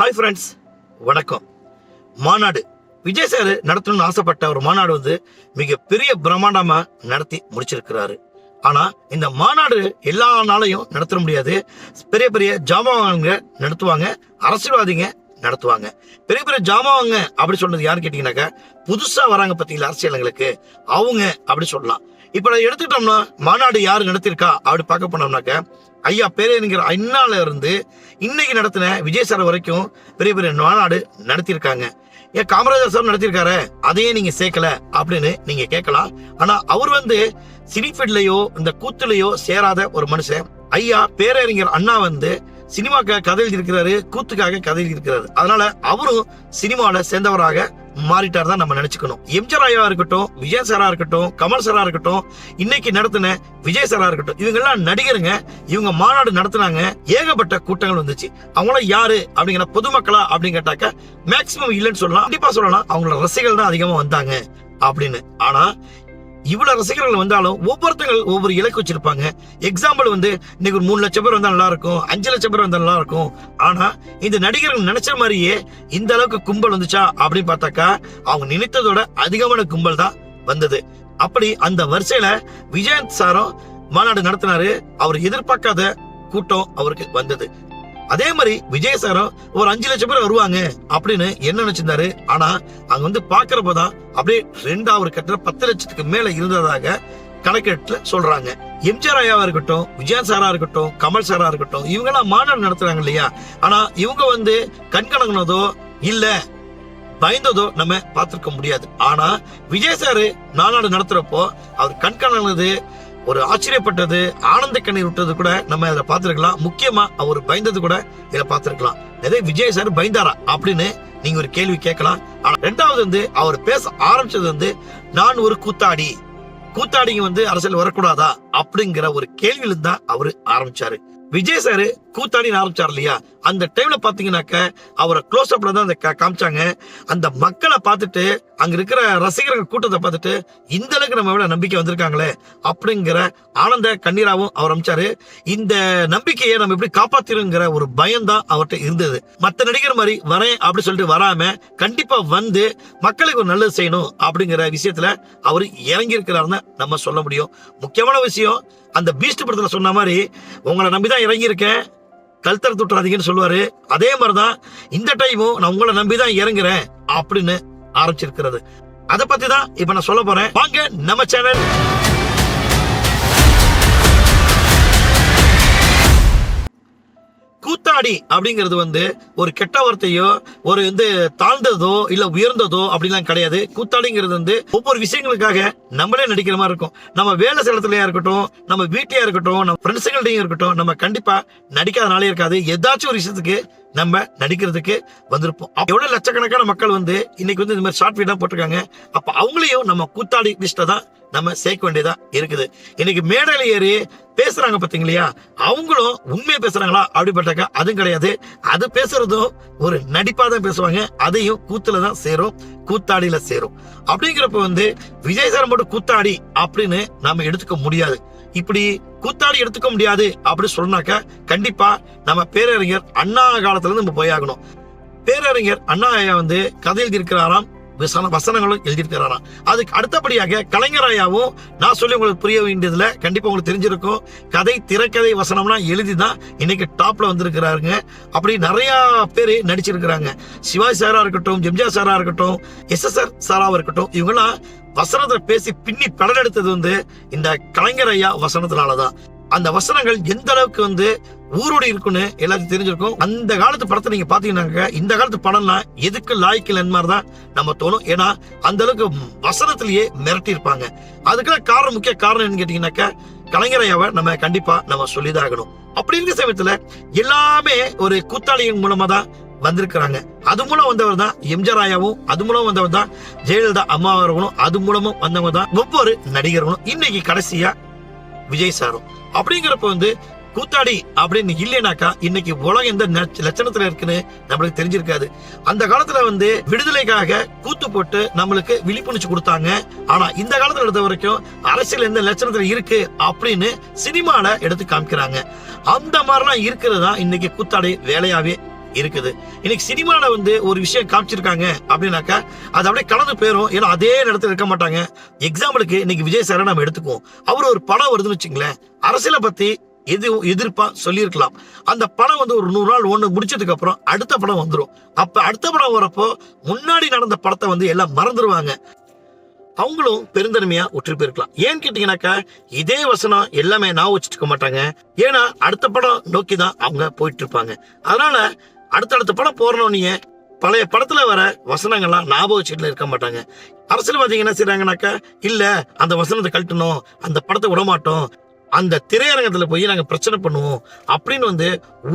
Hi friends வணக்கம். மாநாடு. Vijay sir நடத்தணும்னு ஆசைப்பட்ட ஒரு மாநாடு வந்து மிக பெரிய நடத்தி முடிச்சிருக்கிறாரு. ஆனால் இந்த மாநாடு எல்லா நாளையும் நடத்த முடியாது. பெரிய பெரிய ஜாமான்ங்க நடத்துவாங்க அரசியல்வாதிங்க நடத்துவாங்க. பெரிய பெரிய ஜாமாவங்க அப்படி சொன்னது யாருன்னு கேட்டிங்கனாக்கா புதுசாக வராங்க பார்த்தீங்களா அரசியலுங்களுக்கு? அவங்க அப்படி சொல்லலாம். இப்ப நான் எடுத்துக்கிட்டோம்னா மாநாடு யாரு நடத்திருக்கா அப்படி பார்க்க போனோம்னாக்க ஐயா பேரறிஞர் அண்ணால இருந்து இன்னைக்கு நடத்தின விஜய் சார் வரைக்கும் பெரிய பெரிய மாநாடு நடத்தியிருக்காங்க. ஏன் காமராஜர் சார் நடத்தியிருக்காரு? அதையே நீங்க சேர்க்கல அப்படின்னு நீங்க கேட்கலாம். ஆனா அவர் வந்து சினிஃபீல்ட்லயோ இந்த கூத்துலயோ சேராத ஒரு மனுஷன். ஐயா பேரறிஞர் அண்ணா வந்து சினிமாக்காக கதை எழுதியிருக்கிறாரு கூத்துக்காக கதை எழுதியிருக்கிறாரு. அதனால அவரும் சினிமாவில் சேர்ந்தவராக மாறிட்டார் தான் நம்ம நினைச்சுக்கணும். எம்ஜிஆர் ஐயா இருக்கட்டும் விஜய் சாரா இருக்கட்டும் கமல் சாரா இருக்கட்டும் இன்னைக்கு நடத்தின விஜய் சாரா இருக்கட்டும் இவங்க எல்லாம் நடிகருங்க இவங்க மாநாடு நடத்தினாங்க ஏகப்பட்ட கூட்டங்கள் வந்துச்சு. அவங்களாம் யாரு அப்படிங்கிற பொதுமக்களா அப்படின்னு கேட்டாக்க மேக்சிமம் இல்லைன்னு சொல்லலாம். கண்டிப்பா சொல்லலாம். அவங்களோட ரசிகர்கள் தான் அதிகமா வந்தாங்க அப்படின்னு. ஆனா இவ்வளவு ரசிகர்கள் வந்தாலும் ஒவ்வொருத்தங்க ஒவ்வொரு இலக்கு வச்சிருப்பாங்க. எக்ஸாம்பிள் வந்து இன்னைக்கு ஒரு மூணு லட்சம் பேர் வந்தா நல்லா இருக்கும் அஞ்சு லட்சம் பேர் வந்தா நல்லா இருக்கும் ஆனா இந்த நடிகர்கள் நினைச்ச மாதிரியே இந்த அளவுக்கு கும்பல் வந்துச்சா அப்படின்னு பார்த்தாக்கா அவங்க நினைத்ததோட அதிகமான கும்பல் தான் வந்தது. அப்படி அந்த வரிசையில விஜயந்த் சாரும் மாநாடு நடத்தினாரு. அவர் எதிர்பார்க்காத கூட்டம் அவருக்கு வந்தது. அதே மாதிரி விஜய் சாரும் ஒரு அஞ்சு லட்சம் பேர் வருவாங்க அப்படின்னு என்ன நினைச்சிருந்தாரு? ஆனா அங்க வந்து பாக்குறப்பதான் அப்படியே ரெண்டாவது கட்டுற பத்து லட்சத்துக்கு மேல இருந்ததாக கணக்கெட்டுல சொல்றாங்க. எம்ஜிஆர் ஐயாவா இருக்கட்டும் விஜய் சாரா இருக்கட்டும் கமல் சாரா இருக்கட்டும் இவங்க எல்லாம் மாநாடு நடத்துறாங்க இல்லையா? ஆனா இவங்க வந்து கண்கணங்கினதோ இல்ல பயந்ததோ நம்ம பார்த்திருக்க முடியாது. ஆனா விஜய் சாரு மாநாடு நடத்துறப்போ அவர் கண்கணங்கினது ஒரு ஆச்சரியப்பட்டது ஆனந்த கண்ணீர் விட்டது கூட நம்ம இதை பார்த்துருக்கலாம். முக்கியமா அவர் பயந்தது கூட இதை பார்த்துருக்கலாம். அதே விஜய் சார் பயந்தாரா அப்படின்னு நீங்க ஒரு கேள்வி கேட்கலாம். ஆனா ரெண்டாவது வந்து அவர் பேச ஆரம்பிச்சது வந்து நான் ஒரு கூத்தாடி. கூத்தாடிங்க வந்து அரசியல் வரக்கூடாதா? அப்படிங்கிற ஒரு கேள்வியில தான் அவரு ஆரம்பிச்சாரு. விஜய் சார் கூத்தாடின்னு ஆரம்பிச்சார் இல்லையா? அந்த டைம்ல பாத்தீங்கன்னாக்க அவரை க்ளோஸ் அப்ல தான் அந்த காமிச்சாங்க. அந்த மக்களை பார்த்துட்டு அங்க இருக்கிற ரசிகர்கள் கூட்டத்தை பார்த்துட்டு இந்த அளவுக்கு நம்ம விட நம்பிக்கை வந்திருக்காங்களே அப்படிங்கிற ஆனந்த கண்ணீராவும் அவர் அமைச்சாரு இந்த நம்பிக்கையை நம்ம எப்படி காப்பாத்திருங்கிற ஒரு பயம் தான் அவர்கிட்ட இருந்தது. மத்த நடிகர் மாதிரி வரேன் அப்படி சொல்லிட்டு வராம கண்டிப்பா வந்து மக்களுக்கு ஒரு நல்லது செய்யணும் அப்படிங்கிற விஷயத்துல அவர் இறங்கி இருக்கிறாருன்னு நம்ம சொல்ல முடியும். முக்கியமான விஷயம் அந்த பீஸ்ட் படத்தில் சொன்ன மாதிரி உங்களை நம்பி தான் இருக்கேன் கல்தர துட்டுறாதீங்கன்னு சொல்லுவாரு. அதே மாதிரி தான் இந்த டைமும் நான் உங்களை நம்பி தான் இறங்குறேன் அப்படின்னு ஆரம்பிச்சிருக்கிறது. அதை பற்றி தான் இப்போ நான் சொல்ல போறேன். வாங்க நம்ம சேனல் கூத்தாடி அப்படிங்கிறது வந்து ஒரு கெட்ட வார்த்தையோ ஒரு வந்து தாழ்ந்ததோ இல்ல உயர்ந்ததோ அப்படிலாம் கிடையாது. கூத்தாடிங்கிறது வந்து ஒவ்வொரு விஷயங்களுக்காக நம்மளே நடிக்கிற மாதிரி இருக்கும். நம்ம வேலை ஸ்தலத்துலயா இருக்கட்டும் நம்ம வீட்டையா இருக்கட்டும் நம்ம ஃப்ரெண்ட்ஸுங்கள்டையும் இருக்கட்டும் நம்ம கண்டிப்பா நடிக்காத இருக்காது. ஏதாச்சும் ஒரு விஷயத்துக்கு நம்ம நடிக்கிறதுக்கு வந்திருப்போம். எவ்வளவு லட்சக்கணக்கான மக்கள் வந்து இன்னைக்கு வந்து இந்த மாதிரி ஷார்ட் வீடா போட்டிருக்காங்க. அப்ப அவங்களையும் நம்ம கூத்தாடி லிஸ்ட தான் நம்ம சேர்க்க வேண்டியதா இருக்குது. இன்னைக்கு மேடையில ஏறி பேசுறாங்க பாத்தீங்களா அவங்களும் உண்மையை பேசுறாங்களா? அப்படிப்பட்டாக்கா அதுவும் கிடையாது. அது பேசுறதும் ஒரு நடிப்பா தான் பேசுவாங்க. அதையும் கூத்துல தான் சேரும் கூத்தாடியில சேரும். அப்படிங்கிறப்ப வந்து விஜய் சார் மட்டும் கூத்தாடி அப்படின்னு நாம எடுத்துக்க முடியாது. இப்படி கூத்தாடி எடுத்துக்க முடியாது அப்படி சொன்னாக்க கண்டிப்பா நம்ம பேரறிஞர் அண்ணா காலத்துல இருந்து நம்ம போயாகணும் பேரறிஞர் அண்ணா ஐயா வந்து கதை எழுதியிருக்கிறாராம் வசன வசனங்களும் எழுதியிருக்கிறாராம் அதுக்கு அடுத்தபடியாக கலைஞர் ஐயாவும் நான் சொல்லி உங்களுக்கு புரிய வேண்டியதுல கண்டிப்பா உங்களுக்கு தெரிஞ்சிருக்கும். கதை திரைக்கதை வசனம்னா எழுதி தான் இன்னைக்கு டாப்ல வந்திருக்கிறாருங்க. அப்படி நிறைய பேர் நடிச்சிருக்கிறாங்க. சிவாஜி சாரா இருக்கட்டும் ஜெம்ஜா சாரா இருக்கட்டும் எஸ் எஸ் ஆர் சாராவா இருக்கட்டும் இவங்கெல்லாம் வசனத்தை பேசி பின்னி படலெடுத்தது வந்து இந்த கலைஞர் ஐயா வசனத்தினாலதான். அந்த வசனங்கள் எந்த அளவுக்கு வந்து ஊரோடி இருக்குன்னு எல்லாத்தையும் தெரிஞ்சிருக்கும். அந்த காலத்து படத்தை நீங்க பாத்தீங்கன்னாக்க இந்த காலத்து படம்லாம் எதுக்கு லாய்க்கு மாதிரி தான் நம்ம தோணும். ஏன்னா அந்த அளவுக்கு வசனத்திலேயே மிரட்டி இருப்பாங்க. அதுக்கெல்லாம் காரணம் முக்கிய காரணம் என்னன்னு கேட்டீங்கன்னாக்க கலைஞராயாவை நம்ம கண்டிப்பா நம்ம சொல்லிதாகணும் அப்படி இருக்க சமயத்துல எல்லாமே ஒரு கூத்தாளியின் மூலமா தான் வந்திருக்கிறாங்க. அது மூலம் வந்தவர் தான் எம்ஜிஆர் ஆயாவும் அது மூலம் வந்தவர் தான் ஜெயலலிதா அம்மா அவர்களும் அது மூலமும் வந்தவங்க தான் ஒவ்வொரு நடிகர்களும். இன்னைக்கு கடைசியா விஜய் சாரும். அப்படிங்கிறப்ப வந்து கூத்தாடி அப்படின்னு இல்லைனாக்கா இன்னைக்கு உலகம் எந்த நட்ச- லட்சணத்துல இருக்குன்னு நம்மளுக்கு தெரிஞ்சிருக்காது. அந்த காலத்துல வந்து விடுதலைக்காக கூத்து போட்டு நம்மளுக்கு விழிப்புணர்ச்சி கொடுத்தாங்க. ஆனா இந்த காலத்துல எடுத்த வரைக்கும் அரசியல் எந்த லட்சணத்துல இருக்கு அப்படின்னு சினிமால எடுத்து காமிக்கிறாங்க. அந்த மாதிரிலாம் இருக்கிறது தான் இன்னைக்கு கூத்தாடி வேலையாவே இருக்குது. இன்னைக்கு சினிமால வந்து ஒரு விஷயம் காமிச்சிருக்காங்க அப்படின்னாக்கா அது அப்படியே கலந்து போயிரும். ஏன்னா அதே இடத்துல இருக்க மாட்டாங்க. எக்ஸாம்பிளுக்கு இன்னைக்கு விஜய் சாரை நம்ம எடுத்துக்குவோம். அவர் ஒரு படம் வருதுன்னு வச்சுங்களேன். அரசியலை பத்தி எது எதிர்ப்பா சொல்லியிருக்கலாம். அந்த படம் வந்து ஒரு நூறு நாள் ஒன்று முடிச்சதுக்கு அப்புறம் அடுத்த படம் வந்துடும் அப்ப அடுத்த படம் வரப்போ முன்னாடி நடந்த படத்தை வந்து எல்லாம் மறந்துடுவாங்க அவங்களும் பெருந்தன்மையா உற்று போயிருக்கலாம். ஏன்னு கேட்டீங்கன்னாக்கா இதே வசனம் எல்லாமே நான் வச்சுட்டு மாட்டாங்க. ஏன்னா அடுத்த படம் நோக்கி தான் அவங்க போயிட்டு இருப்பாங்க அதனால அடுத்தடுத்த படம் போறனோன்னே பழைய படத்துல வர வசனங்கள்லாம் ஞாபகம் வச்சுட்டு இருக்க மாட்டாங்க. அரசியல்வாதிகள் என்ன செய்யறாங்கனாக்கா இல்ல அந்த வசனத்தை கழட்டணும். அந்த படத்தை விடமாட்டோம். அந்த திரையரங்கத்தில் போய் நாங்கள் பிரச்சனை பண்ணுவோம் அப்படின்னு வந்து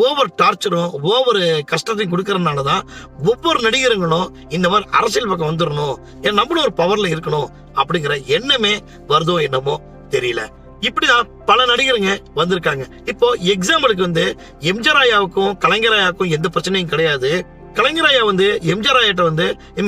ஓவர் டார்ச்சரும் ஓவர் கஷ்டத்தையும் கொடுக்கறதுனால தான் ஒவ்வொரு நடிகர்களும் இந்த மாதிரி அரசியல் பக்கம் வந்துடணும் ஏன் நம்மளும் ஒரு பவரில் இருக்கணும் அப்படிங்கிற எண்ணமே வருதோ என்னமோ தெரியல. இப்படிதான் பல நடிகருங்க வந்திருக்காங்க. இப்போ எக்ஸாம்பிளுக்கு வந்து எம்ஜிஆர் ஐயாவுக்கும் கலைஞர் ஐயாவுக்கும் எந்த பிரச்சனையும் கிடையாது. கலைஞர் ஐயா வந்து எம்ஜிஆர் ஐயாட்ட வந்து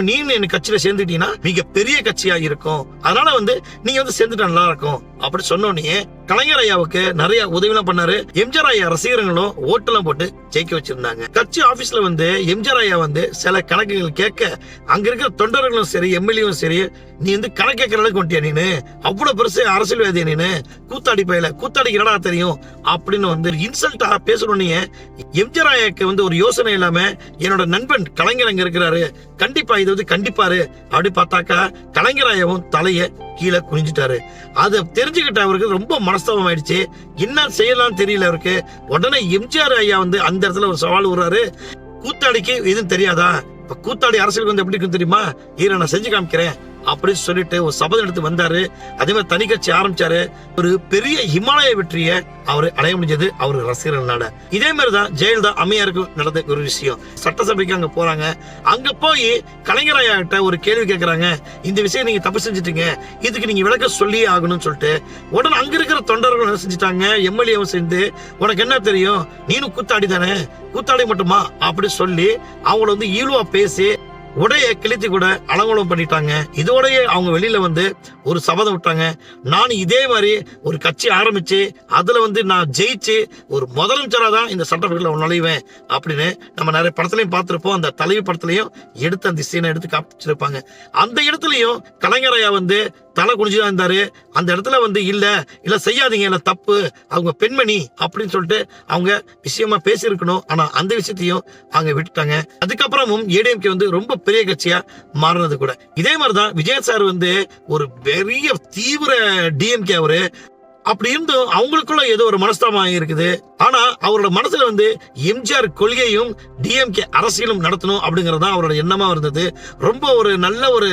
நீ என் கட்சியில சேர்ந்துட்டீங்கன்னா மிக பெரிய கட்சியா இருக்கும். அதனால வந்து நீங்க வந்து சேர்ந்துட்டா நல்லா இருக்கும். அப்படி சொன்னோடனே கலைஞர் ஐயாவுக்கு நிறைய உதவிலாம் பண்ணாரு. எம்ஜிஆர் ஐயா ரசிகர்களும் ஓட்டெல்லாம் போட்டு ஜெயிக்க வச்சிருந்தாங்க. கட்சி ஆபீஸ்ல வந்து எம்ஜிஆர் ஐயா வந்து சில கணக்குகள் கேட்க அங்க இருக்கிற தொண்டர்களும் சரி எம்எல்ஏவும் சரி நீ வந்து கணக்கு கேட்கற அளவுக்கு வந்துட்டியா நீனு? அவ்வளவு பெருசு அரசியல்வாதி நீனு? கூத்தாடி பயில கூத்தாடிக்கு என்னடா தெரியும்? அப்படின்னு வந்து இன்சல்ட்டா பேசணும்னே எம்ஜிஆர் ஐயாக்கு வந்து ஒரு யோசனை இல்லாம என்னோட நண்பன் கலைஞர் அங்க இருக்கிறாரு. கண்டிப்பா இது வந்து கண்டிப்பாரு. அப்படி பார்த்தாக்கா கலைஞர் ஐயாவும் தலையை கீழே குனிஞ்சிட்டாரு. அதை தெரிஞ்சுக்கிட்ட அவருக்கு ரொம்ப மனஸ்தாபம் ஆயிடுச்சு என்ன செய்யலாம்னு தெரியல அவருக்கு. உடனே எம்ஜிஆர் ஐயா வந்து அந்த இடத்துல ஒரு சவால் விடுறாரு. கூத்தாடிக்கு எதுவும் தெரியாதா? இப்ப கூத்தாடி அரசியலுக்கு வந்து எப்படி இருக்கும் தெரியுமா? இதை நான் செஞ்சு காமிக்கிறேன். அப்படின்னு சொல்லிட்டு ஒரு சபதம் எடுத்து வந்தாரு. அதே மாதிரி தனி கட்சி ஆரம்பிச்சாரு. ஒரு பெரிய இமாலய வெற்றியை அவர் அடைய முடிஞ்சது அவர் ரசிகர்களால இதே மாதிரி தான் ஜெயலலிதா அம்மையாருக்கு நடந்த ஒரு விஷயம். சட்டசபைக்கு அங்க போறாங்க. அங்க போய் கலைஞராயிட்ட கிட்ட ஒரு கேள்வி கேட்கறாங்க இந்த விஷயம் நீங்க தப்பு செஞ்சுட்டீங்க. இதுக்கு நீங்க விளக்க சொல்லியே ஆகணும்னு சொல்லிட்டு உடனே அங்க இருக்கிற தொண்டர்கள் என்ன செஞ்சுட்டாங்க? எம்எல்ஏவும் சேர்ந்து உனக்கு என்ன தெரியும்? நீனும் கூத்தாடி தானே? கூத்தாடி மட்டுமா? அப்படி சொல்லி அவங்கள வந்து ஈழுவா பேசி உடையை கிழித்து கூட அலங்கோலம் பண்ணிட்டாங்க. இதோடயே அவங்க வெளியில வந்து ஒரு சபதம் விட்டாங்க. நான் இதே மாதிரி ஒரு கட்சி ஆரம்பிச்சு அதுல வந்து நான் ஜெயிச்சு ஒரு முதலமைச்சராக தான் இந்த சட்டப்பேரவையில் நுழைவேன் அப்படின்னு நம்ம நிறைய படத்துலையும் பார்த்துருப்போம். அந்த தலைவி படத்துலையும் எடுத்து அந்த சீனை எடுத்து காப்பிச்சிருப்பாங்க அந்த இடத்துலையும் கலைஞரையா வந்து தலை குனிஞ்சுதான் இருந்தாரு. அந்த இடத்துல வந்து இல்ல இல்ல செய்யாதீங்க என்ன தப்பு. அவங்க பெண்மணி அப்படின்னு சொல்லிட்டு அவங்க விஷயமா பேசியிருக்கணும். ஆனா அந்த விஷயத்தையும் அவங்க விட்டுட்டாங்க. அதுக்கப்புறமும் ஏடிஎம்கே வந்து ரொம்ப பெரிய கட்சியா மாறினது கூட. இதே மாதிரிதான் விஜய் சார் வந்து ஒரு பெரிய தீவிர டிஎம்கே அவரு. அப்படி இருந்தும் அவங்களுக்குள்ள ஏதோ ஒரு மனஸ்தாபம் இருக்குது ஆனா அவரோட மனசுல வந்து எம்ஜிஆர் கொள்கையும் டிஎம்கே அரசியலும் நடத்தணும் அப்படிங்கறது தான் அவரோட எண்ணமா இருந்தது. ரொம்ப ஒரு நல்ல ஒரு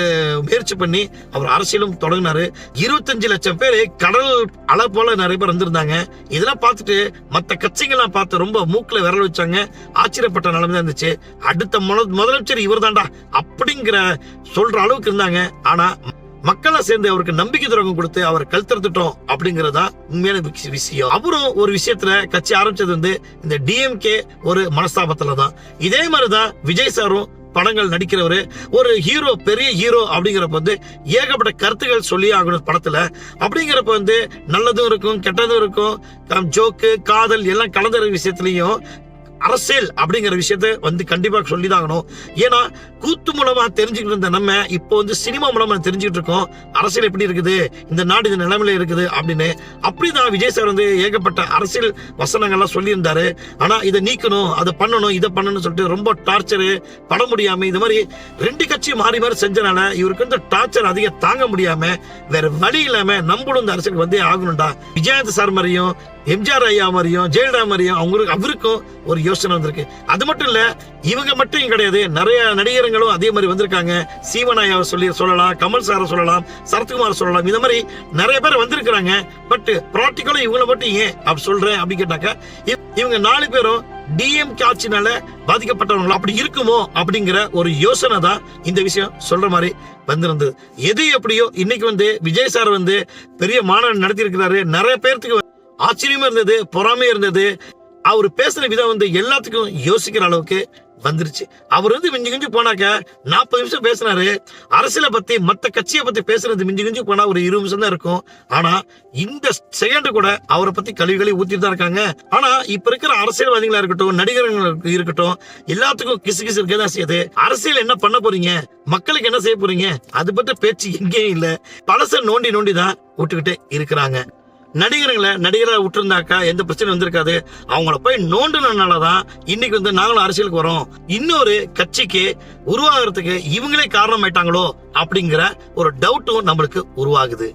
முயற்சி பண்ணி அவர் அரசியலும் தொடங்கினாரு. இருபத்தஞ்சு லட்சம் பேர் கடல் அலை போல நிறைய பேர் வந்திருந்தாங்க. இதெல்லாம் பார்த்துட்டு மற்ற கட்சிகள்லாம் பார்த்து ரொம்ப மூக்கில் விரல் வச்சாங்க. ஆச்சரியப்பட்ட நிலைமை தான் இருந்துச்சு. அடுத்த முதலமைச்சர் முதலமைச்சர் இவர்தான்டா அப்படிங்கிற சொல்ற அளவுக்கு இருந்தாங்க. ஆனா மக்களை சேர்ந்து அவருக்கு நம்பிக்கை துரோகம் கொடுத்து அவரை கழுத்தறுத்துட்டோம் அப்படிங்கறதா உண்மையான விஷயம். அவரும் ஒரு விஷயத்துல கட்சி ஆரம்பிச்சது வந்து இந்த டிஎம்கே ஒரு மனஸ்தாபத்துல தான் இதே மாதிரிதான் விஜய் சாரும் படங்கள் நடிக்கிறவரு ஒரு ஹீரோ பெரிய ஹீரோ அப்படிங்கிறப்ப வந்து ஏகப்பட்ட கருத்துக்கள் சொல்லி ஆகணும் படத்துல. அப்படிங்கிறப்ப வந்து நல்லதும் இருக்கும் கெட்டதும் இருக்கும். ஜோக்கு காதல் எல்லாம் கலந்துற விஷயத்துலையும் அரசியல் அப்படிங்கிற விஷயத்த வந்து கண்டிப்பா சொல்லிதாகணும். ஏன்னா கூத்து மூலமா தெரிஞ்சுக்கிட்டு இருந்த நம்ம இப்போ வந்து சினிமா மூலமா தெரிஞ்சுக்கிட்டு இருக்கோம். அரசியல் எப்படி இருக்குது? இந்த நாடு இந்த நிலைமையில இருக்குது அப்படின்னு. அப்படிதான் விஜய் சார் வந்து ஏகப்பட்ட அரசியல் வசனங்கள்லாம் சொல்லியிருந்தாரு. ஆனா இதை நீக்கணும் அதை பண்ணணும் இதை பண்ணணும்னு சொல்லிட்டு ரொம்ப டார்ச்சரு பட முடியாம இது மாதிரி ரெண்டு கட்சி மாறி மாறி செஞ்சனால இவருக்கு இந்த டார்ச்சர் அதிகம் தாங்க முடியாம வேற வழி இல்லாம நம்மளும் இந்த அரசியலுக்கு வந்தே ஆகணும்டா. விஜயகாந்த் சார் மாதிரியும் எம்ஜிஆர் ஐயா மாதிரியும் ஜெயலலிதா மாதிரியும் அவங்களுக்கு அவருக்கும் ஒரு யோசனை வந்திருக்கு. அது மட்டும் இல்ல இவங்க மட்டும் கிடையாது நிறைய நடிகர்களும் அதே மாதிரி வந்திருக்காங்க. சீவனாயாவை சொல்லி சொல்லலாம் கமல் சாரை சொல்லலாம் சரத்குமார் சொல்லலாம். இந்த மாதிரி நிறைய பேர் வந்திருக்கிறாங்க. பட் ப்ராக்டிக்கலா இவங்களை மட்டும் ஏன் அப்படி சொல்றேன் அப்படி கேட்டாக்க இவங்க நாலு பேரும் டிஎம் ஆட்சினால பாதிக்கப்பட்டவங்க அப்படி இருக்குமோ அப்படிங்கிற ஒரு யோசனை தான் இந்த விஷயம் சொல்ற மாதிரி வந்திருந்தது. எது எப்படியோ இன்னைக்கு வந்து விஜய் சார் வந்து பெரிய மாநாடு நடத்தி இருக்கிறாரு நிறைய பேர்த்துக்கு ஆச்சரியமா இருந்தது பொறாமையா இருந்தது. அவர் பேசுற விதம் வந்து எல்லாத்துக்கும் யோசிக்கிற அளவுக்கு வந்துருச்சு. அவர் வந்து மிஞ்சி கிஞ்சி போனாக்க நாற்பது நிமிஷம் பேசினாரு. அரசியலை பத்தி மற்ற கட்சியை பத்தி பேசுறது மிஞ்சி கிஞ்சி போனா ஒரு இருபது நிமிஷம் தான் இருக்கும். ஆனா இந்த செகண்ட் கூட அவரை பத்தி கழிவுகளை ஊத்திட்டு தான் இருக்காங்க. ஆனா இப்ப இருக்கிற அரசியல்வாதிகளா இருக்கட்டும் நடிகர்கள் இருக்கட்டும் எல்லாத்துக்கும் கிசு கிசு இருக்கதான் செய்யுது. அரசியல் என்ன பண்ண போறீங்க? மக்களுக்கு என்ன செய்ய போறீங்க? அது பற்றி பேச்சு எங்கேயும் இல்ல. பழச நோண்டி நோண்டி தான் விட்டுக்கிட்டே இருக்கிறாங்க. நடிகர்களை நடிகரை விட்டுருந்தாக்கா எந்த பிரச்சனையும் வந்திருக்காது. அவங்கள போய் நோண்டுனதுனாலதான் இன்னைக்கு வந்து நாங்களும் அரசியலுக்கு வரோம். இன்னொரு கட்சிக்கு உருவாகிறதுக்கு இவங்களே காரணம் ஆயிட்டாங்களோ அப்படிங்கிற ஒரு டவுட்டும் நம்மளுக்கு உருவாகுது.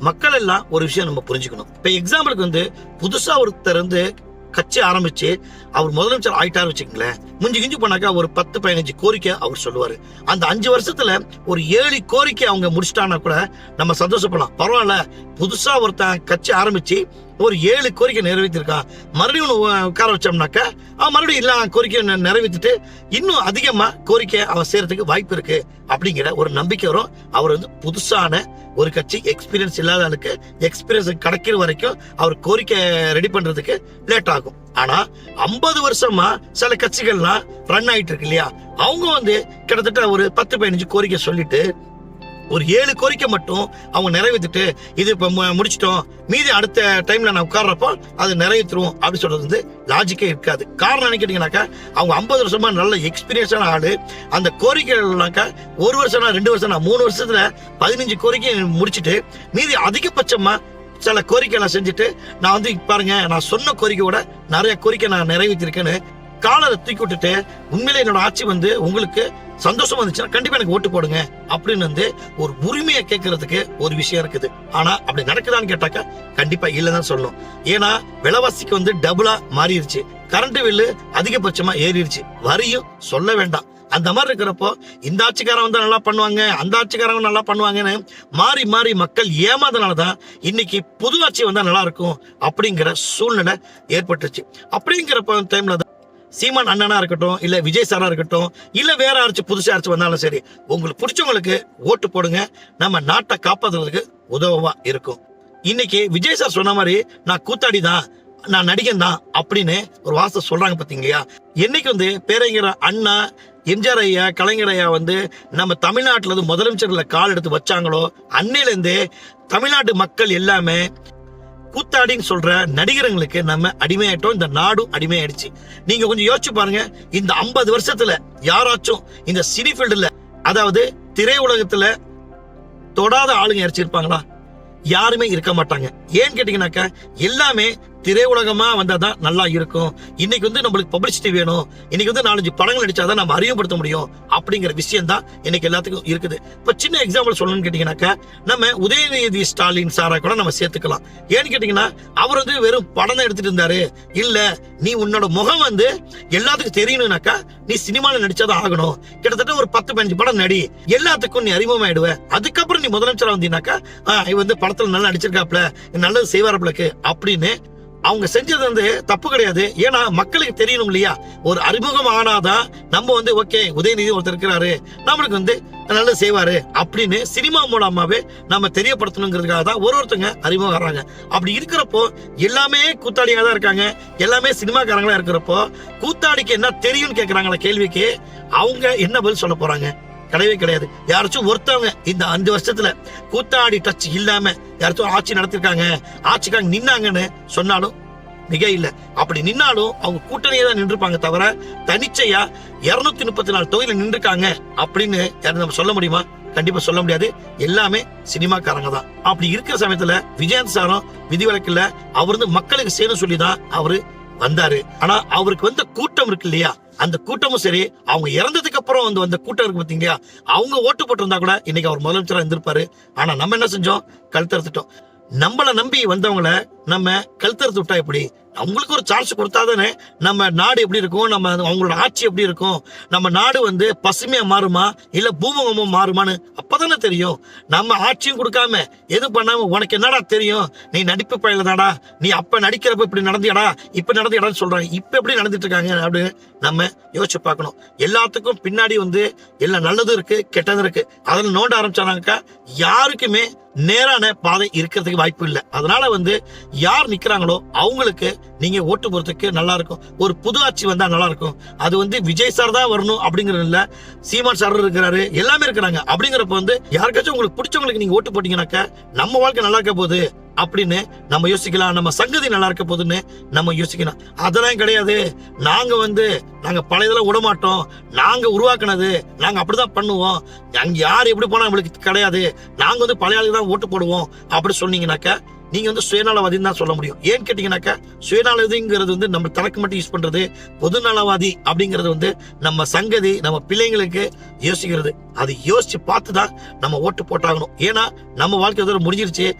மக்கள் எல்லாம் ஒரு விஷயம் நம்ம புரிஞ்சுக்கணும். இப்ப எக்ஸாம்பிளுக்கு வந்து புதுசா ஒருத்தர் வந்து கட்சி ஆரம்பிச்சு அவர் முதலமைச்சர் ஆயிட்டாரு வச்சுக்கங்களேன். முஞ்சு கிஞ்சி போனாக்கா ஒரு பத்து பதினஞ்சு கோரிக்கை அவர் சொல்லுவார். அந்த அஞ்சு வருஷத்துல ஒரு ஏழு கோரிக்கை அவங்க முடிச்சிட்டானா கூட நம்ம சந்தோஷப்படலாம். பரவாயில்ல. புதுசா ஒருத்தன் கட்சி ஆரம்பிச்சு ஒரு ஏழு கோரிக்கை நிறைவேற்றிருக்கான் மறுபடியும் உட்கார வச்சோம்னாக்கா அவன் மறுபடியும் எல்லா கோரிக்கையும் நிறைவேற்றிட்டு இன்னும் அதிகமாக கோரிக்கை அவன் செய்யறதுக்கு வாய்ப்பு இருக்கு அப்படிங்கிற ஒரு நம்பிக்கை வரும். அவர் வந்து புதுசான ஒரு கட்சி எக்ஸ்பீரியன்ஸ் இல்லாத ஆளுக்கு எக்ஸ்பீரியன்ஸ் கிடைக்கிற வரைக்கும் அவர் கோரிக்கை ரெடி பண்ணுறதுக்கு லேட் ஆகும். ஆனால் ஐம்பது வருஷமா சில கட்சிகள்லாம் ரன் ஆயிட்டு இருக்கு இல்லையா? அவங்க வந்து கிட்டத்தட்ட ஒரு பத்து பதினஞ்சு கோரிக்கை சொல்லிட்டு ஒரு ஏழு கோரிக்கை மட்டும் அவங்க நிறைவேற்றிட்டு இது இப்போ மு- முடிச்சிட்டோம். மீதி அடுத்த டைம்ல நான் உட்கார்றப்போ அது நிறைவேற்றுவோம் அப்படின்னு சொல்றது வந்து லாஜிக்கே இருக்காது. காரணம் என்ன கேட்டீங்கன்னாக்கா அவங்க ஐம்பது வருஷமா நல்ல எக்ஸ்பீரியன்ஸான ஆளு. அந்த கோரிக்கைகள்னாக்கா ஒரு வருஷம்னா ரெண்டு வருஷம்னா மூணு வருஷத்துல பதினஞ்சு கோரிக்கை முடிச்சுட்டு மீதி அதிகபட்சமா சில கோரிக்கை நான் செஞ்சுட்டு நான் வந்து பாருங்க நான் சொன்ன கோரிக்கையோட நிறைய கோரிக்கை நான் நிறைவேற்றிருக்கேன்னு காலரை தூக்கி விட்டுட்டு உண்மையிலே என்னோட ஆட்சி வந்து உங்களுக்கு சந்தோஷமா இருந்துச்சுன்னா கண்டிப்பா எனக்கு ஓட்டு போடுங்க அப்படின்னு வந்து ஒரு உரிமையை கேட்கறதுக்கு ஒரு விஷயம் இருக்குது. ஆனா அப்படி நடக்குதான்னு கேட்டாக்கா கண்டிப்பா இல்லைதான் சொல்லணும். ஏன்னா விலைவாசிக்கு வந்து டபுளா மாறிடுச்சு கரண்ட் பில்லு அதிகபட்சமா ஏறிடுச்சு வரியும் சொல்ல வேண்டாம். அந்த மாதிரி இருக்கிறப்போ இந்த ஆட்சிக்காரன் வந்து நல்லா பண்ணுவாங்க அந்த ஆட்சிக்காரங்க நல்லா பண்ணுவாங்கன்னு மாறி மாறி மக்கள் ஏமாதனால தான் இன்னைக்கு புது ஆட்சி வந்தால் நல்லா இருக்கும் அப்படிங்கிற சூழ்நிலை ஏற்பட்டுச்சு அப்படிங்கிறப்ப டைம்ல தான் சீமான் அண்ணனா இருக்கட்டும் இல்ல விஜய் சாரா இருக்கட்டும் இல்ல வேற யாராச்சும் புதுசா யாராச்சும் வந்தாலும் சரி உங்களுக்கு பிடிச்சவங்களுக்கு ஓட்டு போடுங்க. நம்ம நாட்டை காப்பாத்துறதுக்கு உதவவா இருக்கும். இன்னைக்கு விஜய் சார் சொன்ன மாதிரி நான் கூத்தாடி தான் நான் நடிகன் தான் அப்படின்னு ஒரு வார்த்தை சொல்றாங்க பாத்தீங்களா? என்னைக்கு வந்து பேரங்கிற அண்ணா எம்ஜிஆர் ஐயா கலைஞர் ஐயா வந்து நம்ம தமிழ்நாட்டில் இருந்து முதலமைச்சர்ல கால் எடுத்து வச்சாங்களோ அன்னையிலிருந்தே தமிழ்நாட்டு மக்கள் எல்லாமே கூத்தாடின்னு சொல்ற நடிகருங்களுக்கு நம்ம அடிமையாயிட்டோம். இந்த நாடும் அடிமையாயிடுச்சு. நீங்க கொஞ்சம் யோசிச்சு பாருங்க. இந்த ஐம்பது வருஷத்துல யாராச்சும் இந்த சினி ஃபீல்டுல அதாவது திரையுலகத்துல தொடாத ஆளுங்க யாராச்சும் யாருமே இருக்க மாட்டாங்க. ஏன்னு கேட்டீங்கன்னாக்கா எல்லாமே திரையுலகமா வந்தாதான் நல்லா இருக்கும். இன்னைக்கு வந்து நம்மளுக்கு பப்ளிசிட்டி வேணும். இன்னைக்கு வந்து நாலஞ்சு படங்கள் நடிச்சாதான் நம்ம அறிமுகப்படுத்த முடியும். அப்படிங்கிற விஷயம் தான் இன்னைக்கு எல்லாத்துக்கும் இருக்குது. இப்போ சின்ன எக்ஸாம்பிள் சொல்லணும்னு கேட்டீங்கன்னாக்கா நம்ம உதயநிதி ஸ்டாலின் சாரா கூட நம்ம சேர்த்துக்கலாம். ஏன்னு கேட்டீங்கன்னா அவர் வந்து வெறும் படம் தான் எடுத்துட்டு இருந்தாரு. இல்ல நீ உன்னோட முகம் வந்து எல்லாத்துக்கும் தெரியணும்னாக்கா நீ சினிமாவில் நடிச்சாதான் ஆகணும். கிட்டத்தட்ட ஒரு பத்து பதினஞ்சு படம் நடி. எல்லாத்துக்கும் நீ அறிமுகமாயிடுவ. அதுக்கப்புறம் நீ முதலமைச்சராக வந்தீங்கன்னாக்கா இவ இவன் வந்து படத்தில் நல்லா நடிச்சிருக்காப்ல. நல்லது செய்வாரப்லக்கு. அப்படின்னு அவங்க செஞ்சது வந்து தப்பு கிடையாது. ஏன்னா மக்களுக்கு தெரியணும் இல்லையா? ஒரு அறிமுகம் ஆனாதான் நம்ம வந்து ஓகே உதயநிதி ஒருத்தர் இருக்கிறாரு. நம்மளுக்கு வந்து நல்லா செய்வாரு அப்படின்னு சினிமா மூலமாவே நம்ம தெரியப்படுத்தணுங்கிறதுக்காக தான் ஒரு ஒருத்தங்க அறிமுகம் வராங்க அப்படி இருக்கிறப்போ எல்லாமே கூத்தாடியாக தான் இருக்காங்க. எல்லாமே சினிமாக்காரங்களா இருக்கிறப்போ கூத்தாடிக்கு என்ன தெரியும்னு கேட்குறாங்களா கேள்விக்கு அவங்க என்ன பதில் சொல்ல போறாங்க? கிடையவே கிடையாது. யாராச்சும் ஒருத்தவங்க இந்த அஞ்சு வருஷத்துல கூத்தாடி டச் இல்லாம யாராச்சும் ஆட்சி நடத்திருக்காங்க ஆட்சிக்காக நின்னாங்கன்னு சொன்னாலும் மிக இல்ல. அப்படி நின்னாலும் அவங்க கூட்டணியே தான் நின்றுப்பாங்க தவிர தனிச்சையா இருநூத்தி முப்பத்தி நாலு தொகுதியில் நின்றுருக்காங்க அப்படின்னு நம்ம சொல்ல முடியுமா? கண்டிப்பா சொல்ல முடியாது. எல்லாமே சினிமாக்காரங்க தான். அப்படி இருக்கிற சமயத்துல விஜயந்த் சாரும் விதிவிலக்கில் அவர் வந்து மக்களுக்கு சேரும் சொல்லி தான் அவரு வந்தாரு. ஆனா அவருக்கு வந்த கூட்டம் இருக்கு இல்லையா? அந்த கூட்டமும் சரி அவங்க இறந்ததுக்கு அப்புறம் வந்து வந்த கூட்டம் இருக்கு பார்த்தீங்க அவங்க ஓட்டு போட்டிருந்தா கூட இன்னைக்கு அவர் முதலமைச்சராக இருந்திருப்பாரு. ஆனா நம்ம என்ன செஞ்சோம்? கழுத்தறுத்துட்டோம். நம்மள நம்பி வந்தவங்கள நம்ம கழுத்தறுத்து விட்டா எப்படி? அவங்களுக்கு ஒரு சான்ஸ் கொடுத்தாதானே நம்ம நாடு எப்படி இருக்கும்? நம்ம அவங்களோட ஆட்சி எப்படி இருக்கும்? நம்ம நாடு வந்து பசுமையா மாறுமா? இல்ல பூமுகமா மாறுமான்னு அப்பதானே தெரியும். நம்ம ஆட்சியும் கொடுக்காம எதுவும் பண்ணாம உனக்கு என்னடா தெரியும்? நீ நடிப்பு பயில தாடா நீ அப்ப நடிக்கிறப்ப இப்படி நடந்தியடா. இப்ப நடந்தியடான்னு சொல்றாங்க. இப்ப எப்படி நடந்துட்டு இருக்காங்க அப்படின்னு நம்ம யோசிச்சு பார்க்கணும். எல்லாத்துக்கும் பின்னாடி வந்து எல்லாம் நல்லதும் இருக்கு கெட்டதும் இருக்கு. அதில் நோண்ட ஆரம்பிச்சாங்கக்கா யாருக்குமே நேரான பாதை இருக்கிறதுக்கு வாய்ப்பு இல்லை. அதனால வந்து யார் நிக்கிறாங்களோ அவங்களுக்கு நீங்க ஓட்டு போறதுக்கு நல்லா இருக்கும். ஒரு புது ஆட்சி வந்தா நல்லா இருக்கும். அது வந்து விஜய் சார் தான் வரணும் அப்படிங்கறது இல்ல. சீமான் சார் இருக்கிறாரு. எல்லாமே இருக்கிறாங்க. அப்படிங்கிறப்ப வந்து யாருக்காச்சும் உங்களுக்கு பிடிச்சவங்களுக்கு நீங்க ஓட்டு போட்டீங்கன்னாக்கா நம்ம வாழ்க்கை நல்லா இருக்க போகுது அப்படின்னு நம்ம யோசிக்கலாம். நம்ம சங்கதி நல்லா இருக்க போகுதுன்னு நம்ம யோசிக்கலாம். அதெல்லாம் கிடையாது. நாங்க வந்து நாங்க பழையதெல்லாம் விட மாட்டோம். நாங்க உருவாக்குனது நாங்க அப்படிதான் பண்ணுவோம். அங்க யார் எப்படி போனா நம்மளுக்கு கிடையாது. நாங்க வந்து பழைய ஆளுக்கு தான் ஓட்டு போடுவோம் அப்படி சொன்னீங்கன்னாக்க நீங்க வந்து சுயநலவாதின்னு தான் சொல்ல முடியும். ஏன்னு கேட்டீங்கன்னாக்கா சுயநலவாதிங்கிறது வந்து நம்ம தனக்கு மட்டும் யூஸ் பண்றது பொதுநலவாதி அப்படிங்கிறது வந்து நம்ம சங்கதி நம்ம பிள்ளைங்களுக்கு யோசிக்கிறது. அது யோசிச்சு பார்த்து தான் நம்ம ஓட்டு போட்டாகணும். ஏன்னா நம்ம வாழ்க்கை தூரம் முடிஞ்சிருச்சு.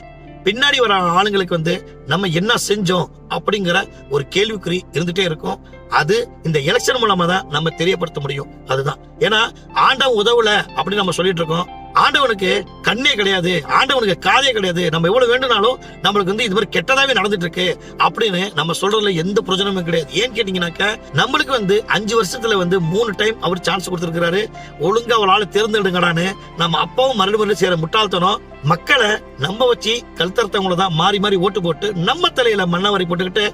பின்னாடி வர ஆளுங்களுக்கு வந்து நம்ம என்ன செஞ்சோம் அப்படிங்கிற ஒரு கேள்விக்குறி இருந்துட்டே இருக்கும். அது இந்த எலெக்ஷன் மூலமா தான் நம்ம தெரியப்படுத்த முடியும். அதுதான். ஏன்னா ஆண்டவன் உதவல அப்படின்னு நம்ம சொல்லிட்டு இருக்கோம். ஆண்டவனுக்கு கண்ணே கிடையாது ஆண்டவனுக்கு காதே கிடையாது. நம்ம எவ்வளவு வேண்டுனாலும் நம்மளுக்கு வந்து இது மாதிரி கெட்டதாவே நடந்துட்டு இருக்கு அப்படின்னு நம்ம சொல்றதுல எந்த பிரயோஜனமும் கிடையாது. ஏன்னு கேட்டீங்கன்னாக்க நம்மளுக்கு வந்து அஞ்சு வருஷத்துல வந்து மூணு டைம் அவர் சான்ஸ் கொடுத்திருக்கிறாரு. ஒழுங்கா ஒரு ஆளு தேர்ந்தெடுங்கடான்னு நம்ம அப்பாவும் மறுபடியும் மறுபடியும் செய்யற முட்டாள்தனம். மக்களை நம்ப வச்சு கழுத்தறுத்தவங்கள தான் மாறி மாறி ஓட்டு போட்டு நம்ம தலையில மண்ணவரி போட்டுக்கிட்டு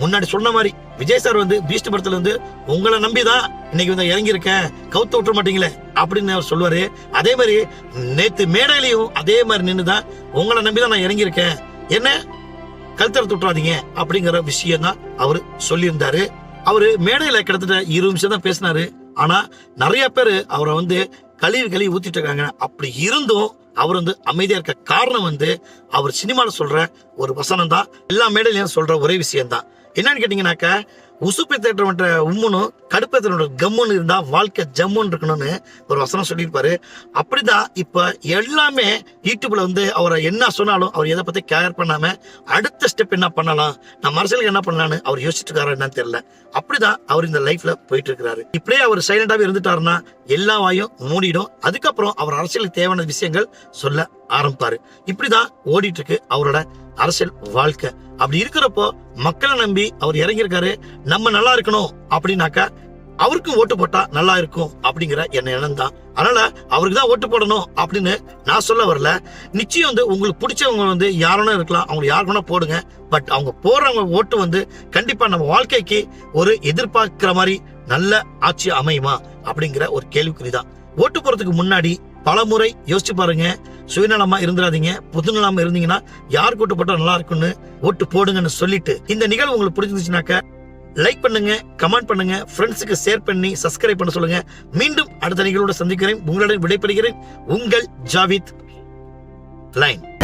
முன்னாடி சொன்ன மாதிரி விஜய் சார் வந்து பீஸ்ட் படத்துல வந்து உங்களை நம்பிதான் இன்னைக்கு வந்து இறங்கி இருக்கேன் கவுத்த விட்டுற மாட்டீங்களே அப்படின்னு அவர் சொல்லுவாரு. அதே மாதிரி நேத்து மேடையிலையும் அதே மாதிரி நின்னுதான் உங்களை நம்பிதான் நான் இறங்கி இருக்கேன் என்ன? கழுத்தறுத்து விட்டுறாதீங்க அப்படிங்கிற விஷயம் தான் அவர் சொல்லியிருந்தாரு. அவரு மேடையில கிட்டத்தட்ட இருபது நிமிஷம் தான் பேசினாரு. ஆனா நிறைய பேர் அவரை வந்து கழுவி கழுவி ஊத்திட்டு இருக்காங்க. அப்படி இருந்தும் அவர் வந்து அமைதியா இருக்க காரணம் வந்து அவர் சினிமாவில் சொல்ற ஒரு வசனம் தான் எல்லா மேடையிலையும் சொல்ற ஒரே விஷயம் தான் என்னன்னு கேட்டீங்கன்னாக்க உசுப்பை தேட்டர் உம்முனும் கடுப்பேற்றோட கம்முன்னு இருந்தால் வாழ்க்கை ஜம்முன்னு இருக்கணும்னு ஒரு வசனம் சொல்லியிருப்பாரு. அப்படிதான் இப்போ எல்லாமே யூடியூப்ல வந்து அவரை என்ன சொன்னாலும் அவர் எதை பத்தி கேர் பண்ணாம அடுத்த ஸ்டெப் என்ன பண்ணலாம் நம்ம அரசியலுக்கு என்ன பண்ணலாம்னு அவர் யோசிச்சுட்டு என்னன்னு தெரியல. அப்படிதான் அவர் இந்த லைஃப்ல போயிட்டு இருக்கிறாரு இப்படியே அவர் சைலண்டாவே இருந்துட்டாருன்னா எல்லா வாயும் மூடிடும். அதுக்கப்புறம் அவர் அரசியலுக்கு தேவையான விஷயங்கள் சொல்ல ஆரம்பிப்பாரு. இப்படிதான் ஓடிட்டு இருக்கு அவரோட அரசியல் வாழ்க்கை. அப்படி இருக்கிறப்போ மக்களை நம்பி அவர் இறங்கியிருக்காரு. நம்ம நல்லா இருக்கணும் அப்படின்னாக்கா அவருக்கும் ஓட்டு போட்டா நல்லா இருக்கும் அப்படிங்கிற என்ன எண்ணம் தான் அதனால அவருக்கு தான் ஓட்டு போடணும் அப்படின்னு நான் சொல்ல வரல. நிச்சயம் வந்து உங்களுக்கு பிடிச்சவங்க வந்து யாரும் இருக்கலாம். அவங்க யாருக்கு வேணா போடுங்க. பட் அவங்க போடுறவங்க ஓட்டு வந்து கண்டிப்பா நம்ம வாழ்க்கைக்கு ஒரு எதிர்பார்க்கிற மாதிரி நல்ல ஆட்சி அமையுமா அப்படிங்கிற ஒரு கேள்விக்குறி தான் ஓட்டு போறதுக்கு முன்னாடி பல முறை யோசிச்சு பாருங்க. சுயநலமா இருந்துடாதீங்க. பொதுநலமா இருந்தீங்கன்னா யார் ஓட்டு நல்லா இருக்கும்னு ஓட்டு போடுங்கன்னு சொல்லிட்டு இந்த நிகழ்வு உங்களுக்கு பிடிச்சிருந்துச்சுனாக்க லைக் பண்ணுங்க கமெண்ட் பண்ணுங்க ஃப்ரெண்ட்ஸுக்கு ஷேர் பண்ணி சப்ஸ்கிரைப் பண்ண சொல்லுங்க. மீண்டும் அடுத்த நிகழ்வோட சந்திக்கிறேன். உங்களுடன் விடைபெறுகிறேன். உங்கள் ஜாவித் லைன்